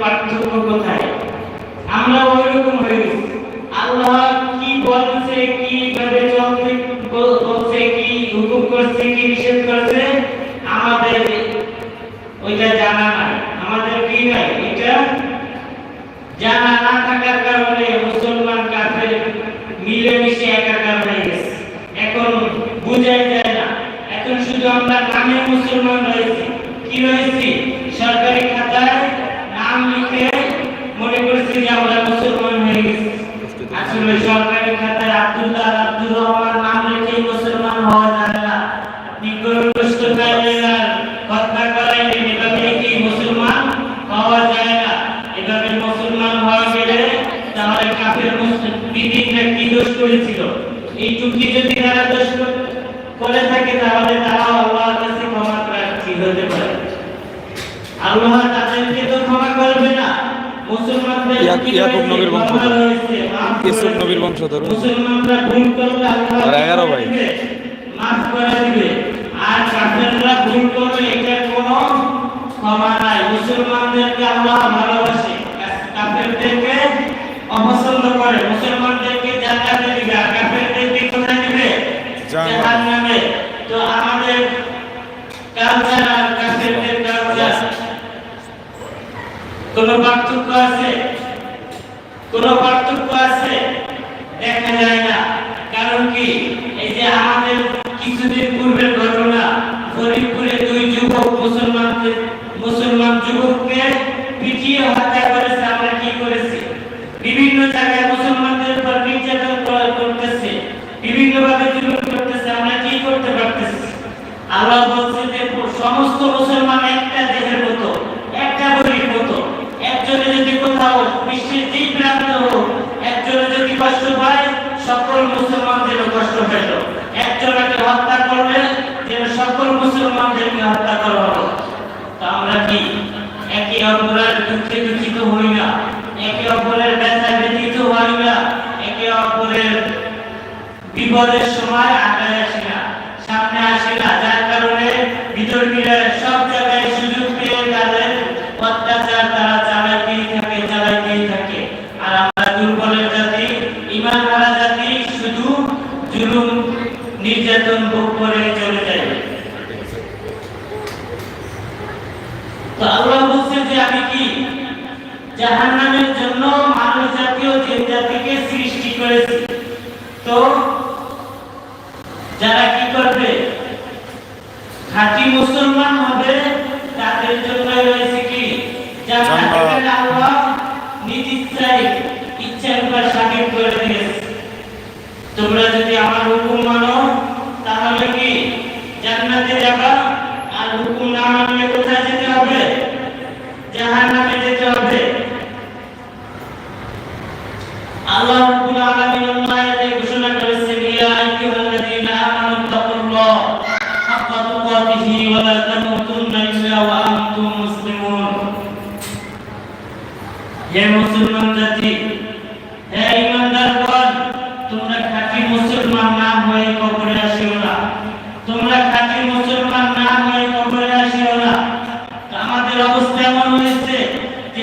পার্থক্য কোথায়? আমরা ওইরকম হয়ে আল্লাহ কি বলছে, কি ভাবে চলছে বলছে কি হুকুম করছে, কি নিষেধ করছে আমাদের ওইটা জানা নাই আমাদের কি নাই এটা জানা না থাকার কারণে মুসলমান কাফের মিলেমিশে একাকার হয়ে গেছে এখন বুঝাই যায় না এখন শুধু আমরা নামে মুসলমান রয়েছি কি রয়েছি সরকারি খাতায় নাম লিখে মনে করছি যে আমরা মুসলমান হয়ে গেছি আসলে সরকারি খাতায় আব্দুল্লাহ আর আব্দুর রহমান নাম লিখে মুসলমান হওয়া যায় না আপনি গরু গোশত খাইলেন আর হত্যা করাইলেন এভাবে কি মুসলমান হওয়া যায় না এভাবে মুসলমান হওয়া গেলে তাহলে কাফের মুসলিম দোষ করেছিল। এই চুক্তি যদি তারা দোষ করে- থাকে তাহলে তারা আল্লাহর কাছে ক্ষমা প্রার্থী হতে পারে। আল্লাহ তাদেরকে তো ক্ষমা করবে না। মুসলমানদের ইয়াকুব নবীর বংশধর। ক্ষমা রয়েছে, মাফ করে ইউসুফ নবীর বংশধর। মুসলমানরা ভুল করলে আল্লাহ আর এগারো ভাই। মাফ করে দিবে। আর কাফেররা ভুল করলে এটার কোনো ক্ষমা নাই। মুসলমানদেরকে আল্লাহ ভালোবাসে কাফেরদেরকে অপছন্দ করে মুসলমানদেরকে জান্নাতে দিবে আর কাফেরদেরকে কোথায় দিবে জাহান্নামে। জাহান্নামে তো আমাদের কালচার কোনো পার্থক্য আছে কোনো পার্থক্য আছে দেখা যায় না কারণ কি এই যে আমাদের কিছুদিন পূর্বের ঘটনা ফরিদপুরে দুই যুবক মুসলমানদের মুসলমান যুবককে পিটিয়ে হত্যা করেছে আমরা কি করেছি বিভিন্ন জায়গায় মুসলমানদের উপর নির্যাতন করতেছে বিভিন্ন ভাবে জুলুম করতেছে আমরা কি করতে পারতেছি? আল্লাহ বলছে সমস্ত মুসলমান একটা দেহের মতো, একটা বলির মতো। একজনে যদি কোথাও বিশ্বের যেই প্রান্ত হোক, একজনে যদি কষ্ট পায়, সকল মুসলমানদেরও কষ্ট পেল। একজনকে হত্যা করলে যেন সকল মুসলমানদেরকে হত্যা করা হলো। তা আমরা কি? একে অপরের দুঃখে দুঃখিত হই না। একে অপরের ব্যথায় ব্যথিত হই না। একে অপরের বিপদের সময় আগায় আসে না সামনে আসে না যার কারণে বিতর্কীরা সব জায়গায় সুযোগ পেয়ে তাদের অত্যাচার তারা চালাইতেই থাকে চালাইতেই থাকে আর আমরা দুর্বলের জাতি ইমান হারা জাতি শুধু জুলুম নির্যাতন ভোগ করে চলে যায় তো আল্লাহ বলছে যে আমি কি? জাহান্নামের জন্য মানুষ জাতীয় জিন জাতিকে সৃষ্টি করেছি। তো যারা কি করবে? খাঁটি মুসলমান হবে তাদের জন্য রয়েছে কি? জান্নাতের আল্লাহ নিজ ইচ্ছায় ইচ্ছার উপর সাকিব করে দিয়েছে। তোমরা যদি আমার হুকুম মানো তাহলে কি? জান্নাতে যাবা আর হুকুম না মানলে কোথায় যেতে হবে আল্লাহ রাব্বুল আলামিন আয়াতে ঘোষণা করেছেন ইয়া আইয়ুহাল্লাযীনা আমানু তাকুল্লাহ হাক্কা মুসলমান জাতি হে ঈমানদারগণ তোমরা খাঁটি মুসলমান না হয়ে কবরে আসিও না তোমরা খাঁটি মুসলমান না হয়ে কবরে আসিও না তো আমাদের অবস্থা এমন হয়েছে যে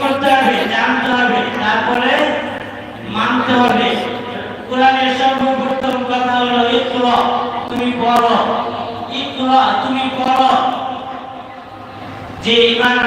করতে হবে, জানতে হবে, তারপরে মানতে হবে। কোরআনের সর্বপ্রথম কথা হলো, ইকরা, তুমি পড়ো। ইকরা, তুমি পড়ো। যে ইমান